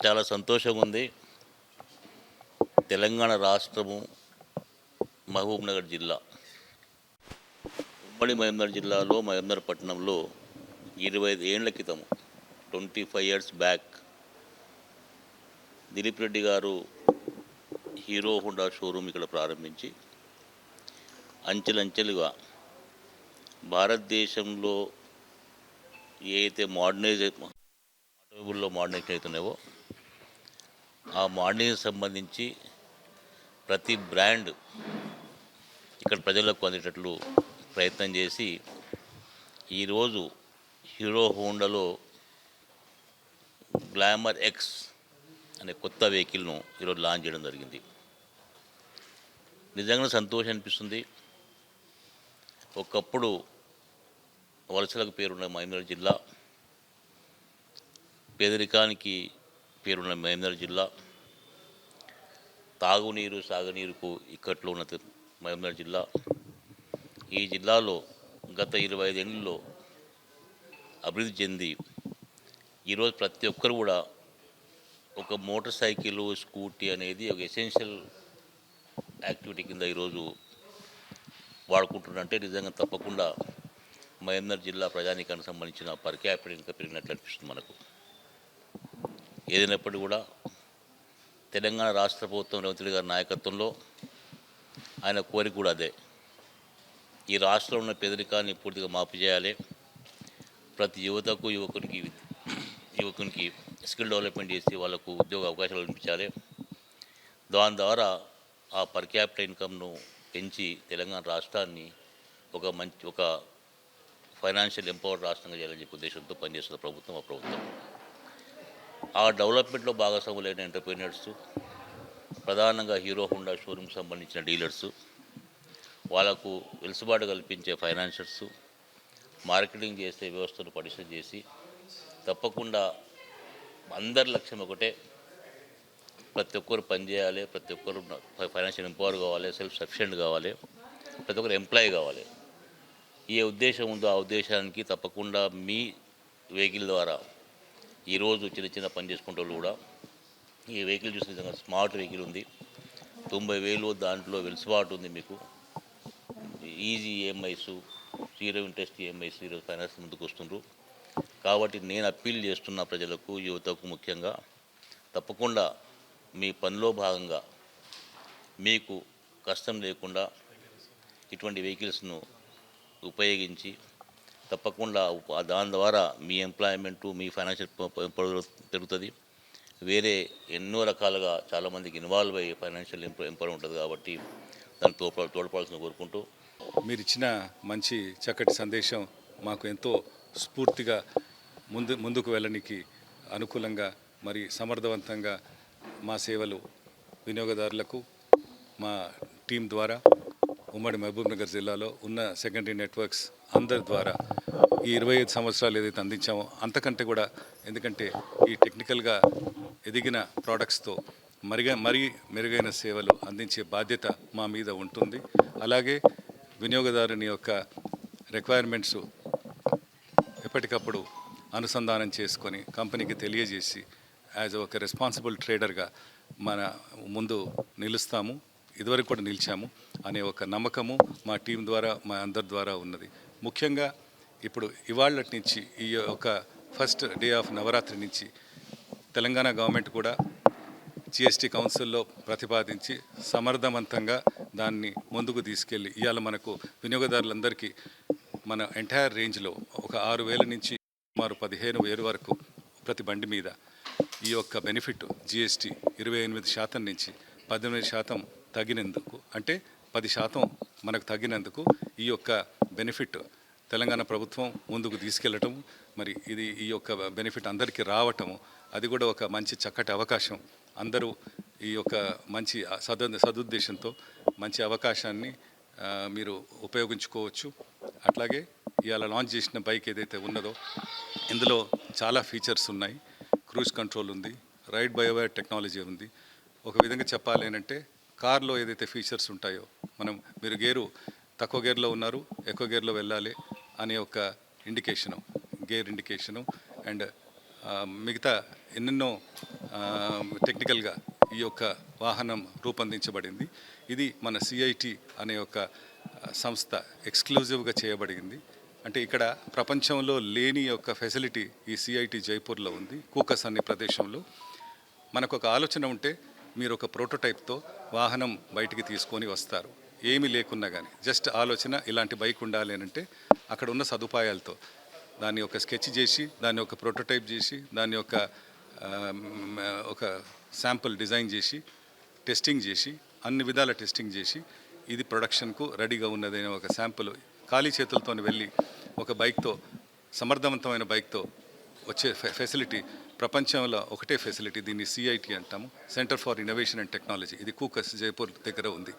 చాలా సంతోషంగా ఉంది తెలంగాణ రాష్ట్రము మహబూబ్నగర్ జిల్లా. ఉమ్మడి మహబూబ్నగర్ జిల్లాలో మహబూబ్నగర్ పట్టణంలో ఇరవై ఐదు ఏళ్ళ క్రితం twenty five years back Dileep Reddy గారు హీరో హోండా షోరూమ్ ఇక్కడ ప్రారంభించి అంచెలంచెలుగా భారతదేశంలో ఏ అయితే మోడర్నైజ్ ఆటోమొబైల్లో మార్నింగ్ అవుతున్నాయో ఆ మార్నింగ్ సంబంధించి ప్రతి బ్రాండ్ ఇక్కడ ప్రజలకు అందేటట్లు ప్రయత్నం చేసి ఈరోజు హీరో హోండాలో గ్లామర్ ఎక్స్ అనే కొత్త వెహికల్ను ఈరోజు లాంచ్ చేయడం జరిగింది. నిజంగా సంతోషం అనిపిస్తుంది. ఒకప్పుడు వలసలకు పేరున్న మహబూబ్నగర్ జిల్లా పేదరికానికి పేరున్న మహేందర్ జిల్లా తాగునీరు సాగునీరుకు ఇక్కట్లో ఉన్న మహేందర్ జిల్లా. ఈ జిల్లాలో గత ఇరవై ఐదేళ్ళలో అభివృద్ధి చెంది ఈరోజు ప్రతి ఒక్కరు కూడా ఒక మోటార్ సైకిల్ స్కూటీ అనేది ఒక ఎసెన్షియల్ యాక్టివిటీ కింద ఈరోజు వాడుకుంటున్నంటే నిజంగా తప్పకుండా మహేందర్ జిల్లా ప్రజానికానికి సంబంధించిన పర్ క్యాపిటల్ ఇంకా పెరిగినట్లు అనిపిస్తుంది మనకు. ఏదైనప్పటికీ కూడా తెలంగాణ రాష్ట్ర ప్రభుత్వం రేవంత్ గారి నాయకత్వంలో ఆయన కోరిక కూడా అదే. ఈ రాష్ట్రంలో ఉన్న పేదరికాన్ని పూర్తిగా మాపు చేయాలి. ప్రతి యువతకు యువకునికి యువకునికి స్కిల్ డెవలప్మెంట్ చేసి వాళ్ళకు ఉద్యోగ అవకాశాలు కల్పించాలి. దాని ద్వారా ఆ పర్ క్యాపిటల్ ఇన్కమ్ను పెంచి తెలంగాణ రాష్ట్రాన్ని ఒక మంచి ఒక ఫైనాన్షియల్ ఎంపవర్డ్ రాష్ట్రంగా చేయాలని చెప్పే ఉద్దేశంతో పనిచేస్తున్న ప్రభుత్వం ఆ ప్రభుత్వం. ఆ డెవలప్మెంట్లో భాగస్వాములైన ఎంటర్ప్రీనర్స్ ప్రధానంగా హీరో హోండా షోరూమ్కి సంబంధించిన డీలర్సు వాళ్ళకు వెలుసుబాటు కల్పించే ఫైనాన్షియర్స్ మార్కెటింగ్ చేసే వ్యవస్థను పటిష్టం చేసి తప్పకుండా అందరి లక్ష్యం ఒకటే ప్రతి ఒక్కరు పనిచేయాలి ప్రతి ఒక్కరు ఫైనాన్షియల్ ఎంపవర్ కావాలి సెల్ఫ్ సఫిషియెంట్ కావాలి ప్రతి ఒక్కరు ఎంప్లాయీ కావాలి. ఏ ఉద్దేశం ఉందో ఆ ఉద్దేశానికి తప్పకుండా మీ వెహికల్ ద్వారా ఈరోజు చిన్న చిన్న పని చేసుకుంటే వాళ్ళు కూడా ఈ వెహికల్ చూసిన విధంగా స్మార్ట్ వెహికల్ ఉంది. తొంభై వేలు దాంట్లో వెలుసుబాటు ఉంది మీకు. Easy EMIs zero interest EMIs ఈరోజు ఫైనాన్స్ ముందుకు వస్తుండ్రు. కాబట్టి నేను అప్పీల్ చేస్తున్న ప్రజలకు యువతకు ముఖ్యంగా తప్పకుండా మీ పనిలో భాగంగా మీకు కష్టం లేకుండా ఇటువంటి వెహికల్స్ను ఉపయోగించి తప్పకుండా దాని ద్వారా మీ ఎంప్లాయ్మెంటు మీ ఫైనాన్షియల్ పెరుగుతుంది. వేరే ఎన్నో రకాలుగా చాలామందికి ఇన్వాల్వ్ అయ్యే ఫైనాన్షియల్ ఎంప ఎంపవర్ ఉంటుంది కాబట్టి దాన్ని తోడ్ప తోడ్పడాల్సిన కోరుకుంటూ. మీరు ఇచ్చిన మంచి చక్కటి సందేశం మాకు ఎంతో స్ఫూర్తిగా ముందు ముందుకు వెళ్ళనికి అనుకూలంగా మరి సమర్థవంతంగా మా సేవలు వినియోగదారులకు మా టీం ద్వారా ఉమ్మడి మహబూబ్నగర్ జిల్లాలో ఉన్న సెకండరీ నెట్వర్క్స్ అందరి ద్వారా ఈ ఇరవై ఐదు సంవత్సరాలు ఏదైతే అందించామో అంతకంటే కూడా ఎందుకంటే ఈ టెక్నికల్గా ఎదిగిన ప్రోడక్ట్స్తో మరిగా మరీ మెరుగైన సేవలు అందించే బాధ్యత మా మీద ఉంటుంది. అలాగే వినియోగదారుని యొక్క రిక్వైర్మెంట్స్ ఎప్పటికప్పుడు అనుసంధానం చేసుకొని కంపెనీకి తెలియజేసి యాజ్ ఒక రెస్పాన్సిబుల్ ట్రేడర్గా మన ముందు నిలుస్తాము ఇదివరకు కూడా నిలిచాము అనే ఒక నమ్మకము మా టీం ద్వారా మా అందరి ద్వారా ఉన్నది. ముఖ్యంగా ఇప్పుడు ఇవాళ నుంచి ఈ యొక్క ఫస్ట్ డే ఆఫ్ నవరాత్రి నుంచి తెలంగాణ గవర్నమెంట్ కూడా జిఎస్టీ కౌన్సిల్లో ప్రతిపాదించి సమర్థవంతంగా దాన్ని ముందుకు తీసుకెళ్ళి ఇవాళ మనకు వినియోగదారులందరికీ మన ఎంటైర్ రేంజ్లో ఒక ఆరు వేల నుంచి సుమారు పదిహేను వేలు వరకు ప్రతి బండి మీద ఈ యొక్క బెనిఫిట్ జిఎస్టీ ఇరవై ఎనిమిది శాతం నుంచి పద్దెనిమిది శాతం తగినందుకు అంటే పది శాతం మనకు తగ్గినందుకు ఈ యొక్క బెనిఫిట్ తెలంగాణ ప్రభుత్వం ముందుకు తీసుకెళ్ళటం మరి ఇది ఈ యొక్క బెనిఫిట్ అందరికీ రావటం అది కూడా ఒక మంచి చక్కటి అవకాశం. అందరూ ఈ యొక్క మంచి సదు సదుద్దేశంతో మంచి అవకాశాన్ని మీరు ఉపయోగించుకోవచ్చు. అట్లాగే ఇవాళ లాంచ్ చేసిన బైక్ ఏదైతే ఉన్నదో ఇందులో చాలా ఫీచర్స్ ఉన్నాయి. క్రూజ్ కంట్రోల్ ఉంది రైడ్ బయోవైర్ టెక్నాలజీ ఉంది. ఒక విధంగా చెప్పాలి అంటే కార్లో ఏదైతే ఫీచర్స్ ఉంటాయో మనం మీరు గేరు తక్కువ గేర్లో ఉన్నారు ఎక్కువ గేర్లో వెళ్ళాలి అనే ఒక ఇండికేషను గేర్ ఇండికేషను అండ్ మిగతా ఎన్నెన్నో టెక్నికల్గా ఈ యొక్క వాహనం రూపొందించబడింది. ఇది మన సిఐటి అనే ఒక సంస్థ ఎక్స్క్లూజివ్గా చేయబడింది అంటే ఇక్కడ ప్రపంచంలో లేని యొక్క ఫెసిలిటీ ఈ సిఐటి జైపూర్లో ఉంది కూకస్ అనే ప్రదేశంలో. మనకు ఒక ఆలోచన ఉంటే మీరు ఒక ప్రోటోటైప్తో వాహనం బయటికి తీసుకొని వస్తారు. ఏమీ లేకున్నా కానీ జస్ట్ ఆలోచన ఇలాంటి బైక్ ఉండాలి అని అంటే అక్కడ ఉన్న సదుపాయాలతో దాన్ని ఒక స్కెచ్ చేసి దాన్ని ఒక ప్రోటోటైప్ చేసి దాన్ని ఒక ఒక శాంపుల్ డిజైన్ చేసి టెస్టింగ్ చేసి అన్ని విధాల టెస్టింగ్ చేసి ఇది ప్రొడక్షన్కు రెడీగా ఉన్నదనే ఒక శాంపుల్ ఖాళీ చేతులతో వెళ్ళి ఒక బైక్తో సమర్థవంతమైన బైక్తో వచ్చే ఫె- ఫెసిలిటీ ప్రపంచంలో ఒకటే ఫెసిలిటీ దీన్ని సిఐటి అంటాము. Centre for innovation and technology ఇది కూకస్ జైపూర్ దగ్గర ఉంది.